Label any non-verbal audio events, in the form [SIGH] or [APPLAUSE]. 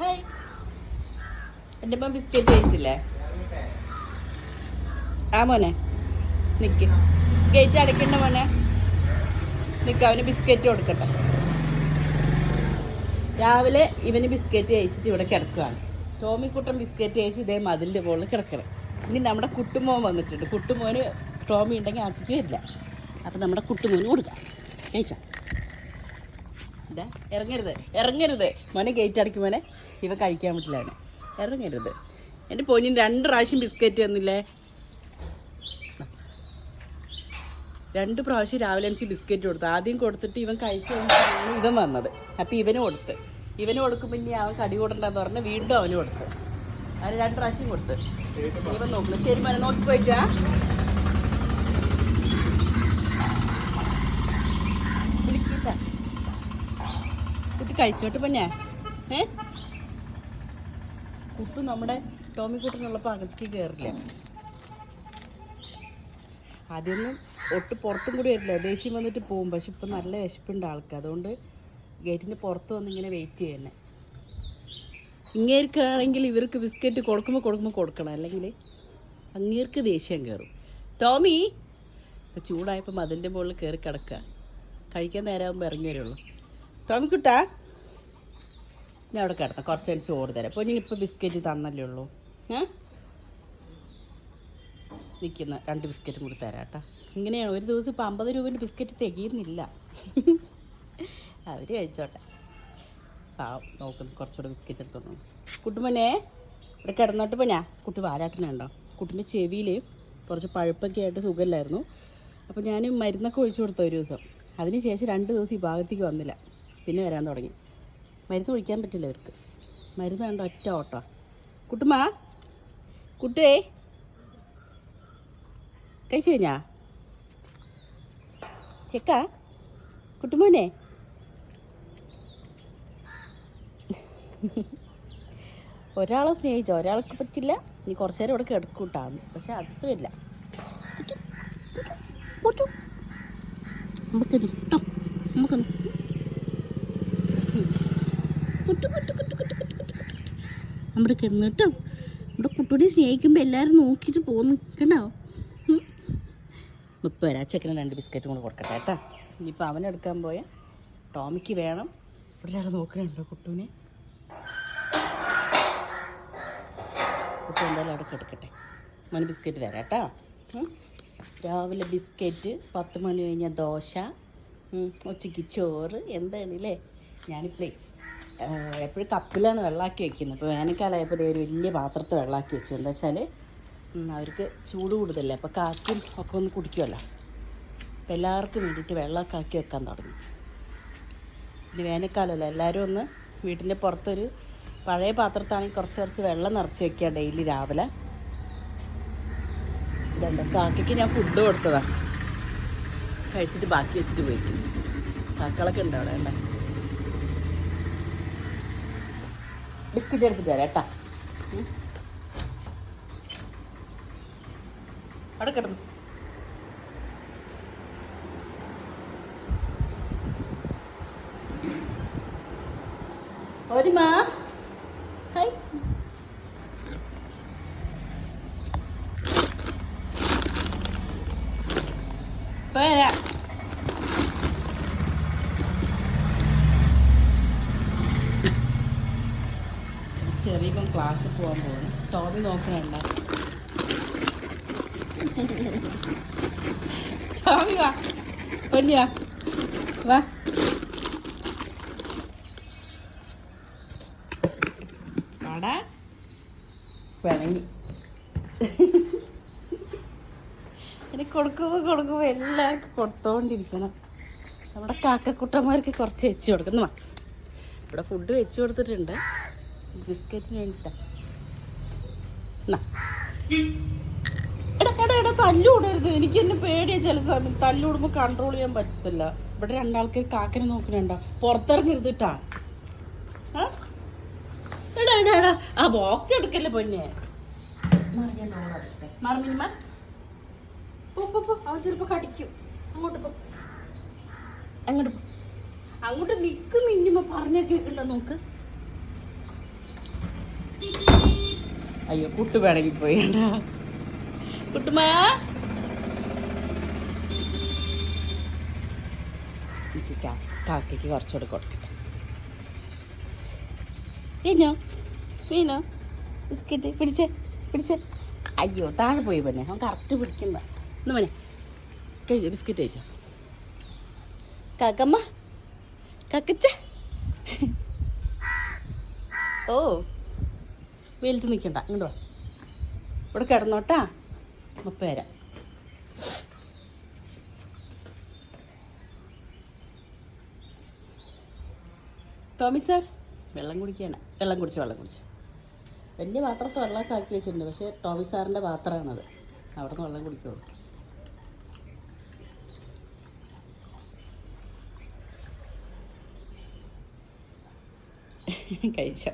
Hi എന്റെ അമ്മ biscuit കഴിച്ചില്ലേ? ആ മോനെ നിക്ക്. ഗേറ്റ് അടയ്ക്കണ്ട മോനെ. നിക്ക് അവന് ബിസ്ക്കറ്റ് കൊടുക്കട്ടെ. രാവിലെ ഇവന് ബിസ്ക്കറ്റ് കഴിച്ചിട്ട് ഇവിടെ കിടക്കുകയാണ് ടോമിക്കുട്ടൻ ബിസ്ക്കറ്റ് കഴിച്ച് ഇതേ മതിലിന്റെ മുകളിൽ കിടക്കണം. ഇനി നമ്മുടെ കുട്ടുമോൻ വന്നിട്ടുണ്ട്. കുട്ടുമോന് ടോമി ഉണ്ടെങ്കിൽ അതിക്ക് വരില്ല അപ്പം നമ്മുടെ കുട്ടുമോന് കൊടുക്കാം. കഴിച്ചോ? ഇതാ ഇറങ്ങരുത് ഇറങ്ങരുത്. മോനെ ഗേറ്റ് അടക്കി മോനെ. ഇവ കഴിക്കാൻ പറ്റില്ല ഇറങ്ങരുത്. എന്റെ പൊന്നിന് രണ്ട് പ്രാവശ്യം ബിസ്ക്കറ്റ് തന്നില്ലേ? രണ്ട് പ്രാവശ്യം രാവിലെ എനിക്ക് ബിസ്ക്കറ്റ് കൊടുത്തു. ആദ്യം കൊടുത്തിട്ട് ഇവൻ കഴിച്ചു കഴിഞ്ഞിട്ടാണ് ഇവൻ വന്നത്. അപ്പം ഇവന് കൊടുത്ത്. ഇവന് കൊടുക്കുമ്പോൾ ഇനി അവൻ കടി കൊടുണ്ടെന്ന് പറഞ്ഞ് വീണ്ടും അവന് കൊടുത്ത്. അവന് രണ്ട് പ്രാവശ്യം കൊടുത്ത്. ഇവൻ നോക്കുന്നു ശരി മോനെ നോക്കി പോയിട്ടാ വിളിക്കില്ല കുട്ടി കഴിച്ചോട്ട് പിന്നെ. കുട്ടു നമ്മുടെ ടോമി കുട്ടനുള്ളപ്പോൾ അകത്തേക്ക് കയറില്ല ആദ്യമൊന്നും ഒട്ട് പുറത്തും കൂടി വരില്ല. ദേഷ്യം വന്നിട്ട് പോകും പക്ഷെ ഇപ്പം നല്ല വിശപ്പുണ്ട് ആൾക്ക്. അതുകൊണ്ട് ഗേറ്റിന്റെ പുറത്ത് വന്ന് ഇങ്ങനെ വെയിറ്റ് ചെയ്യണേ ഇങ്ങേർക്കാണെങ്കിൽ ഇവർക്ക് ബിസ്ക്കറ്റ് കൊടുക്കുമ്പോൾ കൊടുക്കുമ്പോൾ കൊടുക്കണം. അല്ലെങ്കിൽ അങ്ങേർക്ക് ദേഷ്യം കയറും ടോമി ഇപ്പം ചൂടായപ്പോൾ മതിലിന്റെ മുകളിൽ കയറി കിടക്കുക. കഴിക്കാൻ നേരമാകുമ്പോൾ ഇറങ്ങി വരുള്ളൂ. ടോമി കുട്ടാ ഞാൻ അവിടെ കിടത്താം കുറച്ച് കഴിഞ്ഞ് ചോറ് തരാം. അപ്പോൾ ഇനി ഇപ്പോൾ ബിസ്ക്കറ്റ് തന്നല്ലേ ഉള്ളൂ. ഏ? നിൽക്കുന്ന രണ്ട് ബിസ്ക്കറ്റും കൂടി തരാം കേട്ടോ. ഇങ്ങനെയാണ്. ഒരു ദിവസം ഇപ്പോൾ അമ്പത് രൂപേന്റെ ബിസ്ക്കറ്റ് തികയുന്നില്ല. അവർ കഴിച്ചോട്ടെ. ആ നോക്കുന്നു കുറച്ചുകൂടെ ബിസ്ക്കറ്റ് എടുത്തോളൂ കുട്ടുമനെ ഇവിടെ കിടന്നോട്ട് ഞാൻ. കുട്ടി വാലാട്ടിനുണ്ടോ? കുട്ടിന്റെ ചെവിയിൽ കുറച്ച് പഴുപ്പൊക്കെ ആയിട്ട് സുഖമില്ലായിരുന്നു. അപ്പോൾ ഞാൻ മരുന്നൊക്കെ ഒഴിച്ചു കൊടുത്ത ഒരു ദിവസം. അതിന് ശേഷം രണ്ട് ദിവസം ഈ ഭാഗത്തേക്ക് വന്നില്ല. പിന്നെ വരാൻ തുടങ്ങി. മരുന്ന് ഒഴിക്കാൻ പറ്റില്ല അവർക്ക്. മരുന്ന് കണ്ട ഒറ്റ ഓട്ടോ. കുട്ടുമ്മ കുട്ടേ. കഴിച്ചു കഴിഞ്ഞാ? ചെക്ക കുട്ടുമോനെ. ഒരാളെ സ്നേഹിച്ച? ഒരാൾക്ക് പറ്റില്ല. ഇനി കുറച്ചു നേരം ഇവിടെ കിടക്കൂട്ടാന്ന് പക്ഷെ അത് നമുക്ക് നമുക്ക് കേട്ടോ കുട്ടു നമ്മുടെ കിടന്ന് കേട്ടോ നമ്മുടെ കുട്ടിയെ സ്നേഹിക്കുമ്പോൾ എല്ലാവരും നോക്കിയിട്ട് പോകുന്നു കേട്ടോ. ഇപ്പോൾ വരാ ചെക്കന് രണ്ട് ബിസ്ക്കറ്റും കൂടെ കൊടുക്കട്ടെ കേട്ടോ. ഇനിയിപ്പോൾ അവനെടുക്കാൻ പോയ ടോമിക്ക് വേണം. ഇവിടെ ഒരാൾ നോക്കണുണ്ടോ കുട്ടൂനെ? കുട്ടു എന്തായാലും അവിടെ കിടക്കട്ടെ. മോന് ബിസ്ക്കറ്റ് തരാം കേട്ടോ. രാവിലെ ബിസ്ക്കറ്റ് പത്ത് മണി കഴിഞ്ഞാൽ ദോശ ഉച്ചയ്ക്ക് ചോറ് എന്താണ് അല്ലേ ഞാനിപ്പോഴേ എപ്പോഴും കപ്പിലാണ് വെള്ളമാക്കി വെക്കുന്നത്. അപ്പോൾ വേനൽക്കാലമായപ്പോൾ ഒരു വലിയ പാത്രത്തിൽ വെള്ളമാക്കി വെച്ചു. എന്താ വെച്ചാൽ അവർക്ക് ചൂട് കൂടുതലല്ലേ? അപ്പോൾ കാറ്റും ഒക്കെ ഒന്ന് കുടിക്കുമല്ലോ അപ്പോൾ എല്ലാവർക്കും വേണ്ടിയിട്ട് വെള്ളമൊക്കെ ആക്കി വെക്കാൻ തുടങ്ങി. ഇനി വേനൽക്കാലമല്ല എല്ലാവരും ഒന്ന് വീട്ടിന്റെ പുറത്തൊരു പഴയ പാത്രത്താണെങ്കിൽ കുറച്ച് കുറച്ച് വെള്ളം നിറച്ച് വെക്കുക ഡെയിലി രാവിലെ. ഇതുണ്ട്. കാക്കയ്ക്ക് ഞാൻ ഫുഡ് കൊടുത്തതാണ് കഴിച്ചിട്ട് ബാക്കി വെച്ചിട്ട് പോയി. കാക്കളൊക്കെ ഉണ്ട് അവിടെ? വേണ്ട ബിസ്ക്കറ്റ് എടുത്തിട്ട് വരാം കേട്ടോ. ഉം. അവിടെ കിടന്നു. ഒരു മാ ഹായ് വരാം ചെറിയ ക്ലാസ്സിൽ പോകാൻ പോകുന്നു ടോമി നോക്കണണ്ട ടോമി വാ. പൊന്നിയാ വാ. എനിക്ക് കൊടുക്കുമ്പോൾ കൊടുക്കുമ്പോൾ എല്ലാവർക്കും കൊടുത്തോണ്ടിരിക്കണം. നമ്മുടെ കാക്കക്കുട്ടന്മാർക്ക് കുറച്ച് വെച്ച് കൊടുക്കുന്നു ഇവിടെ ഫുഡ് വെച്ച് കൊടുത്തിട്ടുണ്ട്. ബിസ്ക്കറ്റിന് വേണ്ടിട്ടാ. എടാ എടാ എടാ തല്ലൂടരുത്. എനിക്ക് എന്നെ പേടിയാ ചില സമയം. തല്ലൂടുമ്പോ കൺട്രോൾ ചെയ്യാൻ പറ്റത്തില്ല. ഇവിടെ രണ്ടാൾക്കാർ കാക്കനെ നോക്കണുണ്ടോ പുറത്തിറങ്ങരുത് കേട്ടാ? എടാ എടാ എടാ. ആ ബോക്സ് എടുക്കല്ലേ പൊന്നെ? മറമിനിമ പോ പോ പോ. അവൻ ചിലപ്പോ കടിക്കും. അങ്ങോട്ട് പോ. അങ്ങോട്ട് അങ്ങോട്ട് നിൽക്കും മിന്നിമ പറഞ്ഞ കേക്കണ്ട നോക്ക്. അയ്യോ കുട്ടു വേണമെങ്കിൽ പോയി കുട്ടുമാ. കാക്കയ്ക്ക് കുറച്ചുകൂടെ കൊടുക്കട്ടെ വീണോ വീണോ ബിസ്ക്കറ്റ് പിടിച്ചേ പിടിച്ചേ. അയ്യോ താഴെ പോയി പന്നെ അവൻ കറക്റ്റ് പിടിക്കണ്ട ഒന്ന് മനെ കഴിച്ചോ ബിസ്ക്കറ്റ് കഴിച്ചോ? കാക്കമ്മ കക്കച്ച. ഓ. വെയിലത്ത് നിൽക്കണ്ട ഇങ്ങോട്ട് ഇവിടെ കിടന്നോട്ടാ മുപ്പ വരാം ടോമി സാർ വെള്ളം കുടിക്കാനാ. വെള്ളം കുടിച്ച് വെള്ളം കുടിച്ച്. വലിയ പാത്രത്തെ വെള്ളമൊക്കെ ആക്കി വെച്ചിട്ടുണ്ട് പക്ഷേ ടോമി സാറിന്റെ പാത്രമാണത്. അവിടെ നിന്ന് വെള്ളം കുടിക്കുള്ളൂ. [LAUGHS] കഴിച്ചോ.